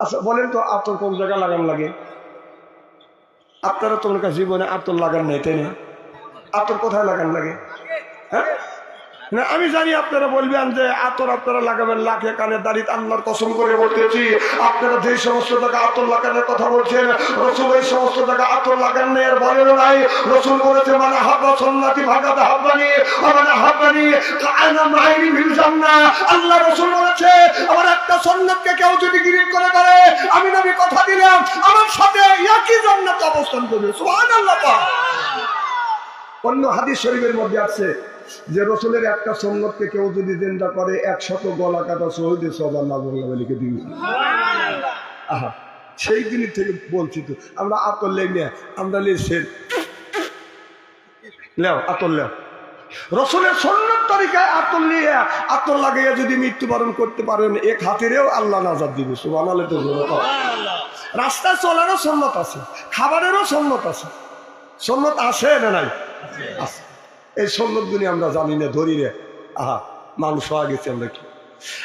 আচ্ছা বলেন তো আতর কোন জায়গায় লাগান লাগে? আপনারা তোমার জীবনে আতর লাগান নেই, তাই না? আতর কোথায় লাগান লাগে? হ্যাঁ? না, আমি জানি আপনারা বলবেন যে আতর আপনারা লাগাবেন, লাখে কানে দাঁড়িয়ে আল্লাহর কসম করে বলতেছি। আপনারা যে সমস্ত টাকা আতর লাগানোর কথা বলছেন, রসুল এই সমস্ত টাকা আতর লাগান নেই আর বলেন নাই। রসুল বলেছে মানে হাব্বা সন্ন্যাতি ভাগাতে হাব্বানি মানে হাব্বানি কায়না মাইনি ভিল জান্না আল্লাহ রসুল বলেছে, আমার একটা সন্ন্যতকে কেউ যদি গিরিট করে করে আমি নবী কথা দিলাম, আমার সাথে একই জান্নাত অবস্থান করবে। সুবহানাল্লাহ অন্য হাদিস শরীফের মধ্যে আছে যে রসুলের একটা সন্ন্যতকে কেউ যদি জিন্দা করে একশত গলা কাটা শহীদের সব আল্লাহ লিখে দিবি। আহা সেই দিনের থেকে বলছি তো আমরা আতর লেগ আমরা লিখছেন লেও আতর লেও। রসুলের সন্ন্যত তরিকায় আতর নিয়ে আতর লাগাইয়া যদি মৃত্যুবরণ করতে পারেন এক হাতিরেও আল্লাহ নাজাদ দিবে সুবান তো রাস্তায় চলারও সন্ন্যত আছে খাবারেরও সন্ন্যত আছে। সন্ন্যত আছে না নাই? আছে। এই সন্ন্যতগুলি আমরা জানি না, ধরি রে আহা, মানুষ হওয়া গেছে আমরা কি?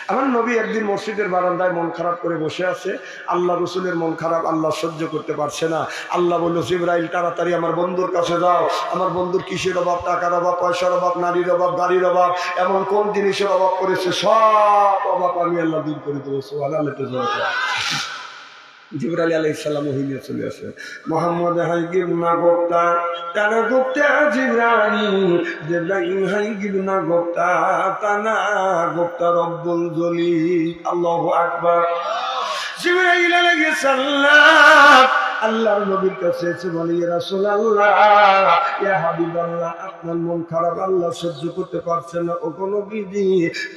আমার নবী একদিন মসজিদের বারান্দায় মন খারাপ করে বসে আছে। আল্লাহ রসুলের মন খারাপ, আল্লাহ সহ্য করতে পারছে না। আল্লাহ বলল, জিব্রাইল, তাড়াতাড়ি আমার বন্ধুর কাছে যাও। আমার বন্ধুর কিসের অভাব? টাকার অভাব, পয়সার অভাব, নারীর অভাব, গাড়ির অভাব, এমন কোন জিনিসের অভাব করেছে? সব অভাব আমি আল্লাহ দূর করে দেবো। সোহান আল্লাহ। জিবরালি আলাই ইসলাম ওহিনে চলে আসে। মোহাম্মদ হাই গিবনা গোপ্তা তানা গোপ্তা জিবরানি জিবরাইল হাই গিবনা গোপ্তা তানা গোপ্তা রব্বুল জলি আল্লাহ আকবার। জিবরাইল আলাইহিস সালাম আল্লাহর নবীর কাছে এসে বলে, ইয়া রাসূলুল্লাহ, ইয়া হাবিবাল্লাহ, আপনার মন খারাপ, আল্লাহ সহ্য করতে পারছেন না। ও কোনো বিধি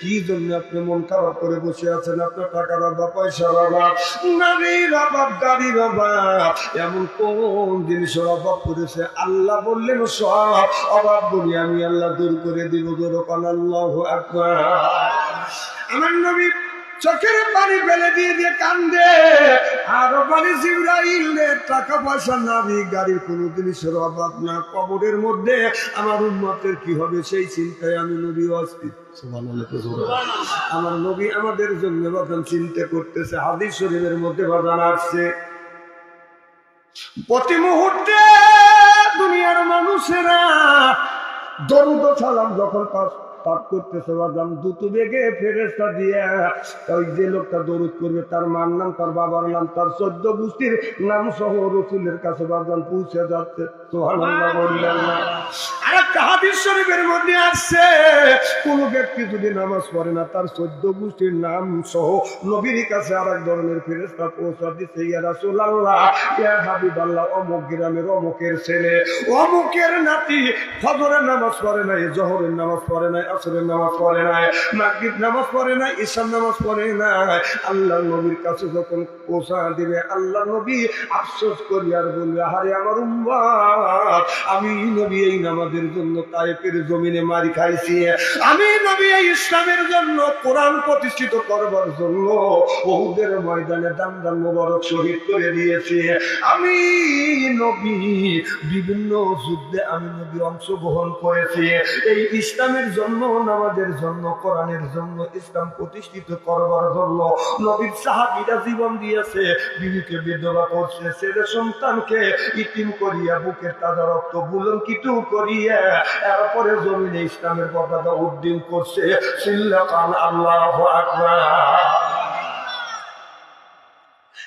কি জন্য আপনি মন খারাপ করে বসে আছেন? আপনার টাকার অভাব, পয়সার অভাব, নারীর অভাব, গাড়ির অভাব, এমন কোন জিনিসের অভাব করেছে আল্লাহ বললেন, সব অভাব বলি আমি আল্লাহ দূর করে দিব। দূর আল্লাহ আকবার। আমার নবী চোখের পানি ফেলে দিয়ে দিয়ে কান্দে। আরও পানি জিব্রাইল টাকা পয়সা নাবি গাড়ির কোনো জিনিসের অভাব না। কবরের মধ্যে আমার উন্মতের কি হবে সেই চিন্তায় আমি তো জোরে। আমার নবী আমাদের জন্য বাদান চিন্তা করতেছে, হাদিস শরীফের মধ্যে বাদান আসছে, প্রতি মুহূর্তে দুনিয়ার মানুষেরা দরুদ সালাম যখন পাঠ পাঠ করতেছে বাদাম দ্রুত বেগে ফেরেস্তা দিয়ে, ওই যে লোকটা দরুদ করবে তার মার নাম, তার বাবার নাম, তার সদ্য গোষ্ঠীর নাম সহ রসুলের কাছে বাদাম পৌঁছে যাচ্ছে। ব্যক্তি যদি নামাজ পড়ে না, তার গোষ্ঠীর নাম সহ কাছে ধরনের ছেলে, অমুকের নাতি, ফজরের নামাজ নাই নামাজ নাই নামাজ পড়ে নাই নামাজ পড়ে নাই নামাজ পড়ে নাই, আল্লাহ নবীর কাছে যখন দিবে, আল্লাহ নবী আফসোস করি আর বলবে আরে আমার উম্মাদ আমি নবী এই নামাজের জন্য তায়েফের জমিনে মারি খাইছি। আমি নবী ইসলামের জন্য কোরআন প্রতিষ্ঠিত করবার জন্য বহুদের ময়দানে দান দান মোবারক শহীদ করে দিয়েছি। আমি নবী বিভিন্ন যুদ্ধে আমি নবী অংশগ্রহণ করেছি। এই ইসলামের জন্য, নামাজের জন্য, কোরআনের জন্য, ইসলাম প্রতিষ্ঠিত করবার জন্য নবীর সাহাবিরা জীবন দিয়েছে। বিবিকে বিধবা করছে, ছেলে সন্তানকে ইতিম করিয়া বুকের তাজা রক্ত বুলঙ্কিত করিয়া এরপরে জমিনে ইসলামের পতাকা উদ্দিন করছে। সিল্লাকান আল্লাহ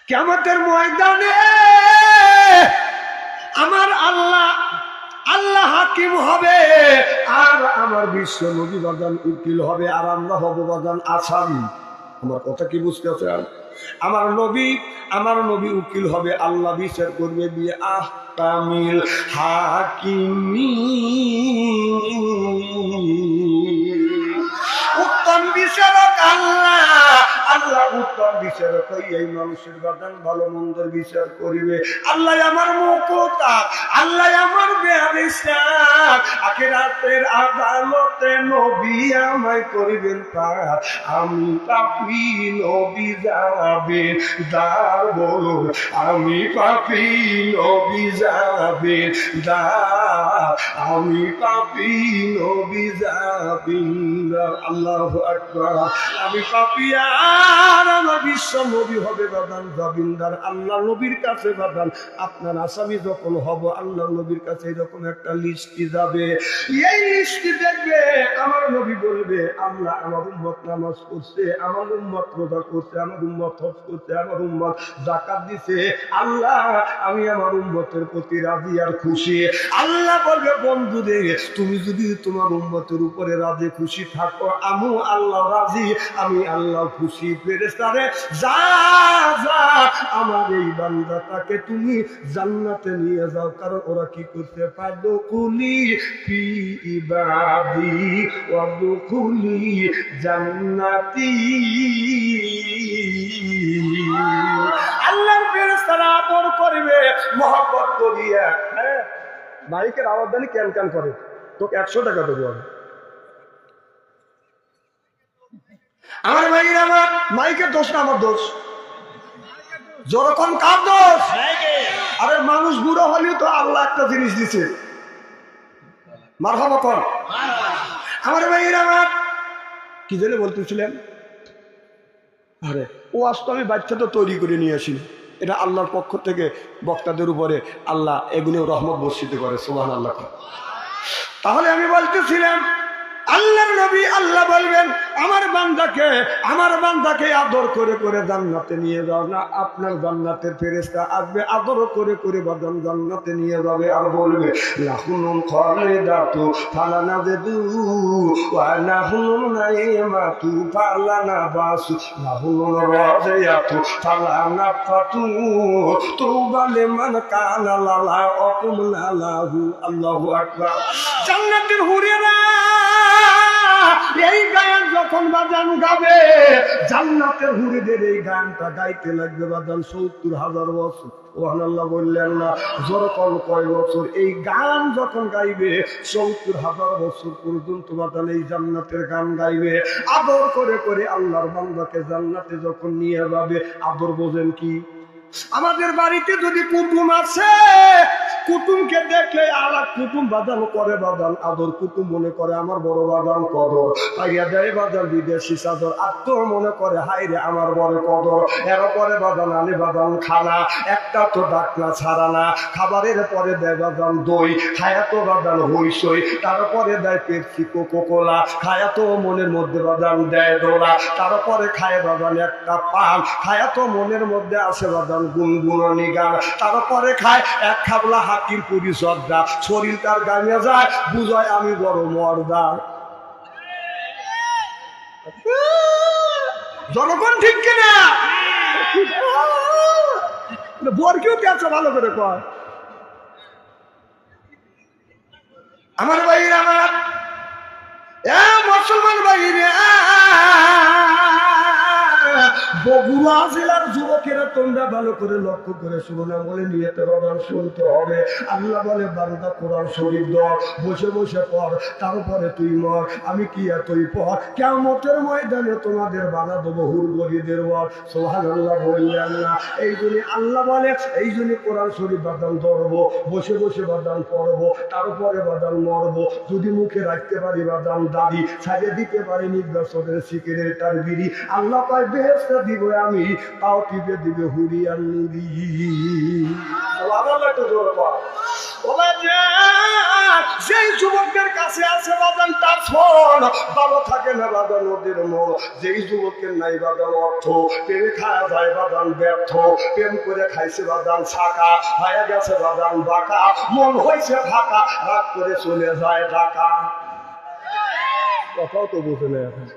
কেমতের ময়দানে আমার আল্লাহ আল্লাহ হাকিম হবে, আর আমার বিশ্ব নবী বাগান উকিল হবে, আর আমরা হব বাগান আসামি। আমার কথা কি বুঝতে চান আমার নবী আমার নবী উকিল হবে, আল্লাহ বিচার করবে, দিয়ে আহ তামিল হাকিমি। উত্তম বিচারক আল্লাহ। আল্লাহ উত্তম বিচারক হই এই মানুষের বাগান ভালো মন্দের বিচার করিবে। আল্লাহ আমার মুখতা আল্লাহ আমার বেহারিসার আখেরাতের আদালতে নবী আমায় করিবেন পার আমি পাপি নবী যাবেন দার বলুন, আমি পাপি নবী যাবেন দার। আমি পাপি নবী দার আল্লাহ আকবার। আমি পাপিয়া হবে জবিন্দার আল্লাহ নবীর কাছে আপনার আসামি যখন হব, আল্লাহ নবীর কাছে এরকম একটা লিস্টি যাবে। এই লিস্টি দেখবে, আমার নবী বলবে আমার উম্মত নামাজ করছে আমার উম্মত রোজা করছে, আমার উম্মত হজ করছে, আমার উম্মত জাকাত দিছে। আল্লাহ, আমি আমার উম্মতের প্রতি রাজি আর খুশি। আল্লাহ বলবে বন্ধু রে তুমি যদি তোমার উম্মতের উপরে রাজি খুশি থাকো আমু আল্লাহ রাজি, আমি আল্লাহ খুশি। ফেরেস্তারে যা যা, আমার এই বান্দাটাকে তুমি জান্নাতে নিয়ে যাও, কারণ ওরা কি করতে পারো কুলি ফি ইবাদি ওয়াদখুলি জান্নাতি। আল্লাহর ফেরেশতারা আদর করবে, মহব্বত করিয়া হ্যাঁ? মাইকের আওয়াজ জানি ক্যান ক্যান করে, তোকে একশো টাকা দেবো আমি। আমার ভাইয়ের আমার। মাইকের দোষ না আমার দোষ। যখন কার দোষ? আরে মানুষ বুড়ো হলেও তো আল্লাহ একটা জিনিস দিছে। মার কর। আমার ভাইয়ের আমার। কি জানে বলতেছিলেন? আরে ও আজ তো আমি বাচ্চা তো তৈরি করে নিয়ে আসি। এটা আল্লাহর পক্ষ থেকে বক্তাদের উপরে আল্লাহ এগুলো রহমত বর্ষিত করে সুবাহ আল্লাহ তাহলে আমি বলতেছিলাম আল্লাহর নবী আল্লাহ বলবেন, আমার বান্দাকে আমার বান্দাকে আদর করে করে জান্নাতে নিয়ে যাও না, আপনার জান্নাতের ফেরেস্তা আসবে, আদর করে করে বাদাম জান্নাতে নিয়ে যাবে আর বলবে লাহুনুন খালিদাতু ফালানা দেদু ওয়া লাহুনুন নাইমাতু ফালানা বাসু লাহুনুন রাজিয়াতু ফালানা ফাতু তুবা লিমান কানা লালা অকুমনা লাহু আল্লাহু আকবার। জান্নাতের হুরেরা এই গান যখন বাজান গাবে জান্নাতের এই গানটা গাইতে লাগবে বাজান সত্তর হাজার বছর। বললেন না কয় বছর? এই গান যখন গাইবে, সত্তর হাজার বছর পর্যন্ত বাজান এই জান্নাতের গান গাইবে। আদর করে করে আল্লাহর বান্দাকে জান্নাতে যখন নিয়ে যাবে, আদর বোঝেন কি? আমাদের বাড়িতে যদি কুটুম আছে কুটুমকে দেখলে আলাদা কুটুম বাদান করে বাদান আদর কুটুম মনে করে, আমার বড় বাদান কদর। পাইয়া দেয় বাদান বিদেশি চাদর আত্ম মনে করে হাই রে আমার বড় কদর। এর পরে বাদান আনে বাদান খানা, একটা তো ডাকনা ছাড়া না। খাবারের পরে দেয় বাদান দই, খায়া তো বাদান হইসই তারপরে দেয় পেপসি কোকো কোলা খায়া তো মনের মধ্যে বাদান দেয় দোলা। তারপরে খায় বাদান একটা পান, খায়া তো মনের মধ্যে আসে বাদান গুনগুনি গান। তারপরে খায় এক খাবলা হাতির পুরি শ্রদ্ধা শরীর তার গামিয়ে যায় বুঝায় আমি বড় মর্দা জনগণ ঠিক কিনা কেউ ভালো করে কয় আমার ভাইয়ের আমার এ মুসলমান ভাইরে বগুড়া জেলার যুবকেরা তোমরা ভালো করে লক্ষ্য করে শুনো না, বলে নিয়ে বাবার শুনতে হবে। আল্লাহ বলে, বান্দা, কোরআন শরীফ দর বসে বসে পড়, তারপরে তুই মর, আমি কি তুই পর? কেমতের ময়দানে তোমাদের বানা দেবো হুরগরিদের বর সোহান আল্লাহ বললেন না এই জন্য আল্লাহ বলে, এই জন্য কোরআন শরীফ বাদান ধরবো, বসে বসে বাদান পড়ব, তারপরে বাদাম মরবো। যদি মুখে রাখতে পারি বাদাম দাদি সাজে দিতে পারি নির্বাচনের সিকিরের তার বিড়ি আল্লাহ পায় বেহেস্তা দিব আমি, তাও টিপে দিবে যে, যেই যুবকদের কাছে আছে বাদান তার ফল ভালো থাকে না বাদান ওদের মন যেই যুবকের নাই বাদান অর্থ প্রেমে খায়া যায় বাদান ব্যর্থ। প্রেম করে খাইছে বাদান ছাকা হয়ে গেছে বাদান বাঁকা। মন হয়েছে ফাঁকা রাগ করে চলে যায় ঢাকা। কথাও তো বুঝে নেই এখন।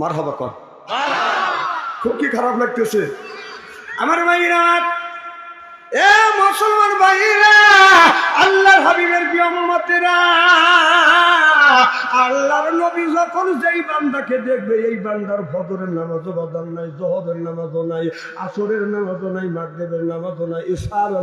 মার হবা কর। খুব কি খারাপ লাগতেছে? আমার ভাইরা, এ মুসলমান ভাইরা, আল্লাহর হাবিবের বিয়মতেরা আল্লাহর নবী যখন যেই বান্দাকে দেখবে, এই বান্দার নাই, জহরের নাই, আসরের নাই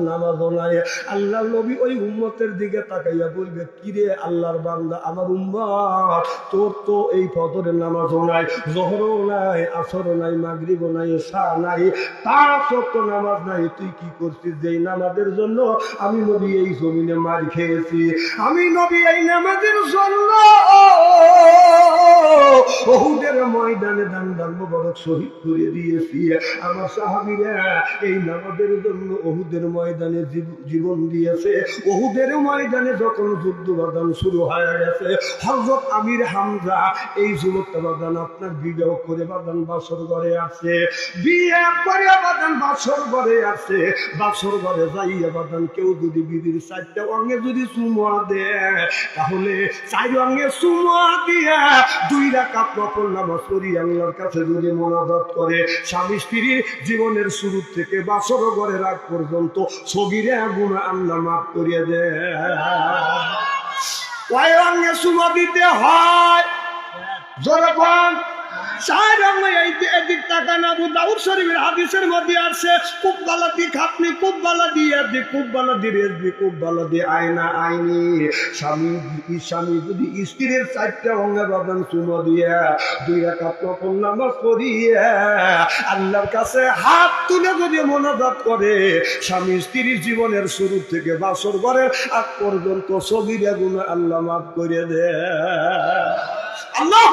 নামাজও নাই নাই। আল্লাহর নবী ওই উম্মতের দিকে তাকাইয়া বলবে, কিরে আল্লাহর বান্দা, আমার উম্মত, তোর তো এই ফজরের নামাজও নাই, জহরও নাই, আসরও নাই, মাগরিবও নাই ইশা নাই পাঁচ ওয়াক্ত নামাজ নাই, তুই কি করছিস? যেই নামাজের জন্য আমি নবী এই জমিনে মার খেয়েছি, আমি নবী এই নামাজের জন্য oh. oh, oh, oh. বহুদের ময়দানে দান দান মোবারক শহীদ করে দিয়েছি। আমার সাহাবীরা এই নামাজের জন্য ওহুদের ময়দানে জীবন দিয়েছে। ওহুদের ময়দানে যখন যুদ্ধ বাদান শুরু হয়ে গেছে হজরত আমির হামজা এই যুবকটা বাদান আপনার বিবাহ করে বাদান বাসর ঘরে আছে। বিয়ে করে বাদান বাসর ঘরে আছে। বাসর ঘরে যাইয়া বাদান কেউ যদি বিধির চারটা অঙ্গে যদি চুমা দেয়, তাহলে চার অঙ্গে চুমা দিয়া দুই রাকাত নকল নামাজ পড়ি, আল্লাহর কাছে যদি মোনাজাত করে, স্বামী স্ত্রীর জীবনের শুরু থেকে বাসর ঘরে রাগ পর্যন্ত সগিরে গুণা আল্লাহ মাফ করিয়া দেয়। কয় অঙ্গে চুমা দিতে হয়। যখন চার এদিক দাউদ শরীফের হাদিসের মধ্যে খুব বালা দি খাপনি খুব বালা দিয়ে খুব রেজবি খুব দি আয়না আইনি স্বামী স্বামী যদি স্ত্রীর অঙ্গে চুমো দিয়ে দুই প্রথম নামাজ পড়িয়ে আল্লাহর কাছে হাত তুলে যদি মনোজাত করে, স্বামী স্ত্রীর জীবনের শুরু থেকে বাসর ঘরের আগ পর্যন্ত সবিরে গুণ আল্লাহ মাফ করে দে আল্লাহ